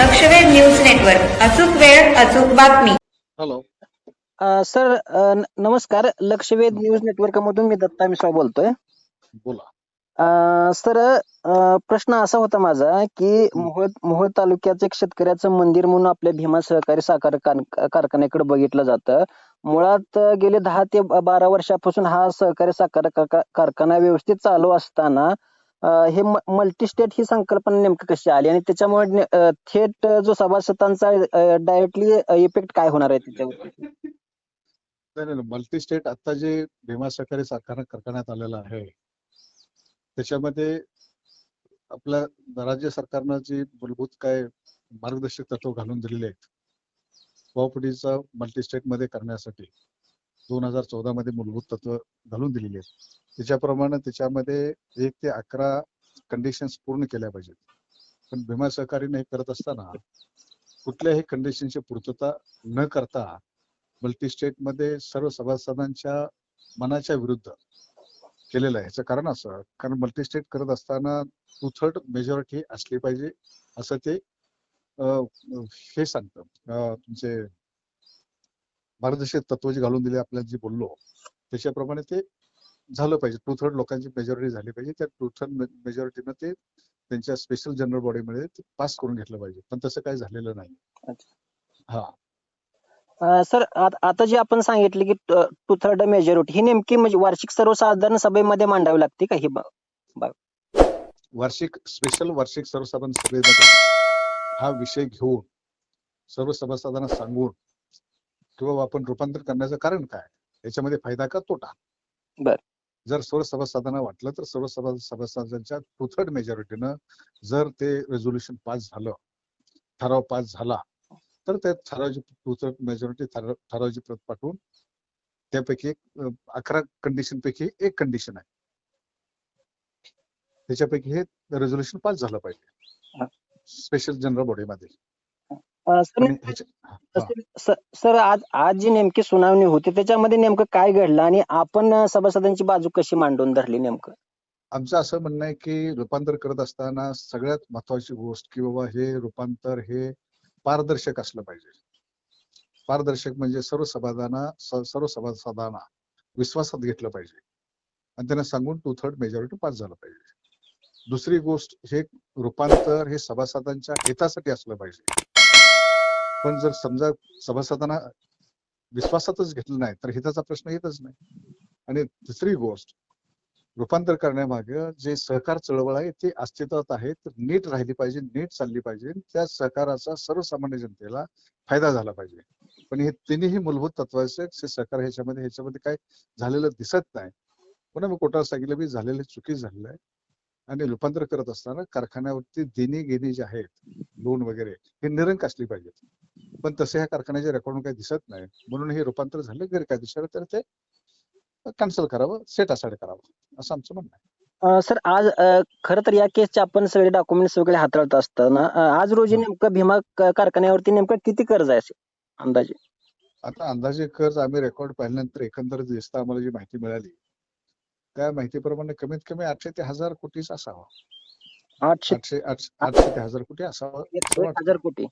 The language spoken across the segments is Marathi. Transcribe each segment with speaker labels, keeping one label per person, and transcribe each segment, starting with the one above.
Speaker 1: लक्षवेध न्यूज नेटवर्क. अचूक वेळ अचूक बातमी.
Speaker 2: हॅलो.
Speaker 3: सर नमस्कार. लक्षवेध न्यूज नेटवर्क मधून मी दत्ता मिश्रा बोलतोय.
Speaker 2: बोला.
Speaker 3: अ, सर प्रश्न असा होता माझा की मोहोळ मोहोळ तालुक्याचं एक शेतकऱ्याचं मंदिर म्हणून आपल्या भीमा सहकारी साखर कार- कारखान्याकडे बघितलं जातं. मुळात गेले दहा ते बारा वर्षापासून हा सहकारी साखर कारखा- कारखाना व्यवस्थित चालू असताना हे मल्टी स्टेट ही संकल्पना नेमकी कशी आली? आणि त्याच्यामुळे थेट जो सभासदांचा डायरेक्टली इफेक्ट काय होणार आहे त्याच्यावर
Speaker 2: नाही मल्टी स्टेट आता जे भीमा सहकारी साखर कारखान्यात आलेला आहे त्याच्यामध्ये आपल्या राज्य सरकारनं जी मूलभूत काय मार्गदर्शक तत्व घालून दिलेले आहेत कोऑपरेटिव्हचा मल्टी स्टेटमध्ये करण्यासाठी. दोन हजार चौदा मध्ये मूलभूत तत्व घालून दिलेली आहेत. त्याच्याप्रमाणे त्याच्यामध्ये एक ते अकरा कंडिशन्स पूर्ण केल्या पाहिजेत. पण भीमा सहकारीने हे करत असताना कुठल्याही कंडिशनची पूर्तता न करता मल्टी स्टेटमध्ये सर्व सभासदांच्या मनाच्या विरुद्ध केलेलं आहे. याचं कारण असं कारण मल्टी स्टेट करत असताना टू थर्ड मेजॉरिटी असली पाहिजे असं ते हे सांगतं. तुमचे मार्गदर्शक तत्व जे घालून दिले आपल्याला जे बोललो त्याच्याप्रमाणे ते झालं पाहिजे. टू थर्ड लोकांची मेजॉरिटी झाली पाहिजे. त्या टू थर्ड मेजॉरिटीनं ते त्यांच्या स्पेशल जनरल बॉडीमध्ये ते पास करून घेतलं पाहिजे. पण तसं काही झालेलं नाही. हा.
Speaker 3: सर आत- जे आपण सांगितले की टू थर्ड मेजॉरिटी ही नेमकी म्हणजे वार्षिक सर्वसाधारण सभेमध्ये मांडावी लागते का? ही
Speaker 2: वार्षिक स्पेशल वार्षिक सर्वसाधारण सभेमध्ये हा विषय घेऊन सर्व सभासदांना सांगून किंवा आपण रूपांतर करण्याचं कारण काय? याच्यामध्ये फायदा का तोटा?
Speaker 3: बर.
Speaker 2: जर सर्व सभासदांना वाटलं तर सर्व सभा सभासदांच्या टू थर्ड मेजॉरिटीनं जर ते रेझोल्युशन पास झालं ठराव पास झाला तर त्या ठरावाची टू थर्ड मेजॉरिटी ठरावाची प्रत पाठवून त्यापैकी एक अकरा कंडिशन पैकी एक कंडिशन आहे. त्याच्यापैकी हे रेझोल्युशन पास झालं पाहिजे. स्पेशल जनरल बॉडीमध्ये
Speaker 3: सर आज आज जी नेमकी सुनावणी होती त्याच्यामध्ये नेमकं काय घडलं आणि आपण सभासदांची बाजू कशी मांडून धरली नेमकं?
Speaker 2: आमचं असं म्हणणं आहे की रूपांतर करत असताना सगळ्यात महत्वाची गोष्ट की बाबा हे रूपांतर हे पारदर्शक असलं पाहिजे. पारदर्शक म्हणजे सर्व सभासदांना स- सर्व सभासदांना विश्वासात घेतलं पाहिजे. आणि त्यांना सांगून टू थर्ड मेजॉरिटी पास झालं पाहिजे. दुसरी गोष्ट हे रूपांतर हे सभासदांच्या हितासाठी असलं पाहिजे. पण जर समजा सभासदांना विश्वासातच घेतलं नाही तर हिताचा प्रश्न येतच नाही. आणि दुसरी गोष्ट रूपांतर करण्यामागे जे सहकार चळवळ आहे ते अस्तित्वात आहे तर नीट राहिली पाहिजे नीट चालली पाहिजे त्या सहकाराचा सर्वसामान्य जनतेला फायदा झाला पाहिजे. पण हे तिन्ही मूलभूत तत्वाचे सहकार ह्याच्यामध्ये ह्याच्यामध्ये काय झालेलं दिसत नाही. पुन्हा मी कोर्टाला सांगितलं मी झालेली चुकी झालेलं आहे. आणि रूपांतर करत असताना कारखान्यावरती देणी घेणी जे आहेत लोन वगैरे हे निरंक असली पाहिजेत. पण तसे ह्या कारखान्याच्या रेकॉर्ड काही दिसत नाही. म्हणून हे रूपांतर झालं गैरकायदेशीर तर ते कॅन्सल करावं सेट असाइड करावं असं आमचं म्हणणं आहे.
Speaker 3: सर आज खरं तर या केसचे आपण सगळे डॉक्युमेंट्स वगैरे हाताळत असताना आज रोजी
Speaker 2: हा.
Speaker 3: नेमकं भीमा कारखान्यावरती नेमकं किती कर्ज आहे अंदाजे?
Speaker 2: आता अंदाजे कर्ज आम्ही रेकॉर्ड पाहिल्यानंतर एकंदरीत दिसतं आम्हाला जी माहिती मिळाली त्या माहितीप्रमाणे कमीत कमी आठशे ते हजार कोटीच असावा.
Speaker 3: आठशे
Speaker 2: आठशे आठशे ते हजार कोटी असावा.
Speaker 3: हजार कोटी.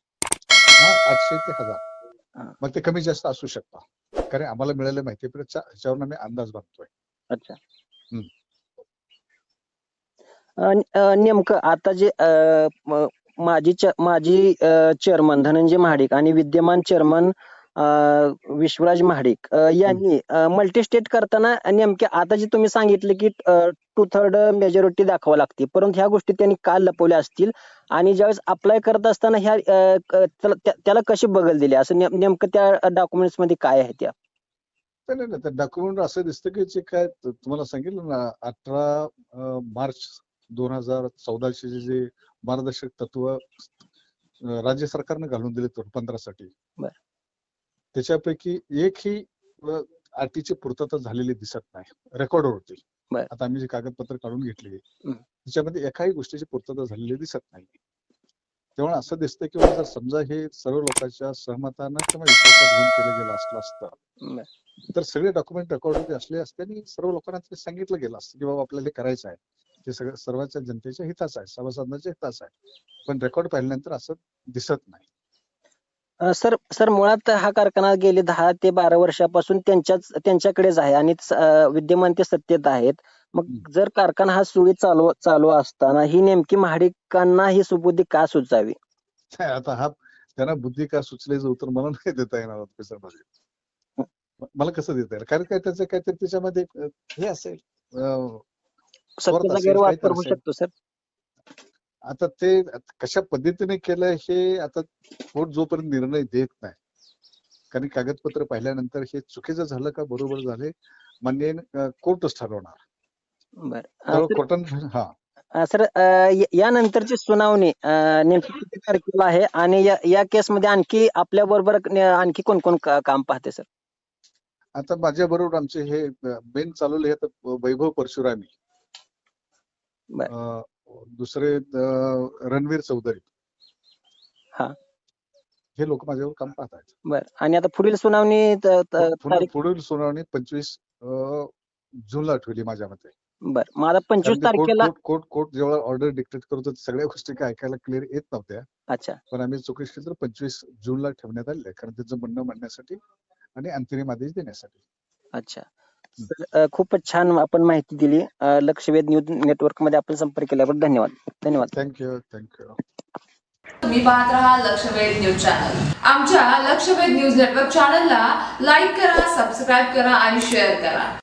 Speaker 2: हा आठशे ते. हजार. मग ते कमी जास्त असू शकता. कारण आम्हाला मिळालेल्या माहितीच्या ह्याच्यावरून आम्ही अंदाज बांधतोय.
Speaker 3: अच्छा. नेमकं आता जे माजी माजी चेअरमन धनंजय महाडिक आणि विद्यमान चेअरमन विश्वराज महाडिक यांनी मल्टी स्टेट करताना नेमके आता जे तुम्ही सांगितले की टू थर्ड मेजॉरिटी दाखवा लागते. परंतु ह्या गोष्टी त्यांनी काल लपवल्या असतील? आणि ज्यावेळेस अप्लाय करत असताना ह्या त्याला त्या- त्याला कशी बगल दिली? असं नेम- नेमकं त्या डॉक्युमेंट्समध्ये काय आहे त्या?
Speaker 2: नाही नाही, डॉक्युमेंट असं दिसतं की जे काय तुम्हाला सांगितलं ना अठरा मार्च दोन हजार चौदाशे जे जे मार्गदर्शक तत्व राज्य सरकारनं घालून दिले रूपांतरासाठी
Speaker 3: बर.
Speaker 2: त्याच्यापैकी एकही अटीची पूर्तता झालेली दिसत नाही रेकॉर्डवर होती
Speaker 3: बर.
Speaker 2: आता आम्ही जे कागदपत्र काढून घेतली. त्याच्यामध्ये एकाही गोष्टीची पूर्तता झालेली दिसत नाही तेव्हा असं दिसतं की जर समजा हे सर्व लोकांच्या सहमतानं किंवा विश्वासात घेऊन केलं गेलं असलं असतं. तर सगळे डॉक्युमेंट रेकॉर्ड असले असते आणि सर्व लोकांना ते सांगितलं गेलं असतं की बाबा आपल्याला हे करायचं आहे ते सगळं सर्वांच्या जनतेच्या हिताचं आहे सभासदांच्या हिताचं आहे पण रेकॉर्ड पाहिल्यानंतर असं दिसत नाही
Speaker 3: सर सर मुळात हा कारखाना गेले दहा ते बारा वर्षापासून त्यांच्याच त्यांच्याकडेच आहे आणि विद्यमान ते सत्तेत आहेत. मग. जर कारखाना हा सुरळीत चालू चालू असताना ही नेमकी महाडिकांना ही सुबुद्धी का सुचावी?
Speaker 2: आता हा त्यांना बुद्धी का सुचल्याचं उत्तर मला नाही देता येणार मला कसं देता येईल? कारण काय त्याचं काहीतरी त्याच्यामध्ये हे असेल
Speaker 3: सत्तेचा गैरवापर होऊ. शकतो सर.
Speaker 2: आता ते कशा पद्धतीने केलं हे आता कोर्ट जोपर्यंत निर्णय देत नाही कारण कागदपत्र पाहिल्यानंतर हे चुकीचं झालं का बरोबर झाले मान्य कोर्टच ठरवणार. कोर्टाने हा.
Speaker 3: सर यानंतरची सुनावणी नेमकी किती तारखेला आहे? आणि या या केसमध्ये आणखी आपल्या बरोबर आणखी कोण कोण काम पाहते सर?
Speaker 2: आता माझ्या बरोबर आमचे हे बेन चालवले आहेत वैभव परशुरामी. दुसरे रणवीर चौधरी.
Speaker 3: हा.
Speaker 2: हे लोक माझ्यावर काम पाहत आहेत
Speaker 3: बर. आणि आता पुढील सुनावणी त- त-
Speaker 2: पुन्हा
Speaker 3: तारीख?
Speaker 2: पुढील सुनावणी पंचवीस जूनला ठेवली माझ्या मते.
Speaker 3: बर. मग आता पंचवीस तारखेला
Speaker 2: कोर्ट कोर्ट कोर्ट जेव्हा ऑर्डर डिक्टेट करतो सगळ्या गोष्टी काय ऐकायला क्लिअर येत नव्हत्या.
Speaker 3: अच्छा.
Speaker 2: पण आम्ही चौकशी केली तर पंचवीस जूनला ठेवण्यात आले कारण त्याचं म्हणणं म्हणण्यासाठी आणि अंतिम आदेश देण्यासाठी.
Speaker 3: अच्छा. अ, खूपच छान आपण माहिती दिली. अ, लक्षवेध न्यूज नेटवर्कमध्ये आपण संपर्क केल्याबद्दल धन्यवाद. धन्यवाद.
Speaker 2: थँक्यू थँक्यू
Speaker 4: तुम्ही पाहत राहा लक्षवेध न्यूज चॅनल. आमच्या लक्षवेध न्यूज नेटवर्क चॅनलला लाईक करा सबस्क्राईब करा आणि शेअर करा.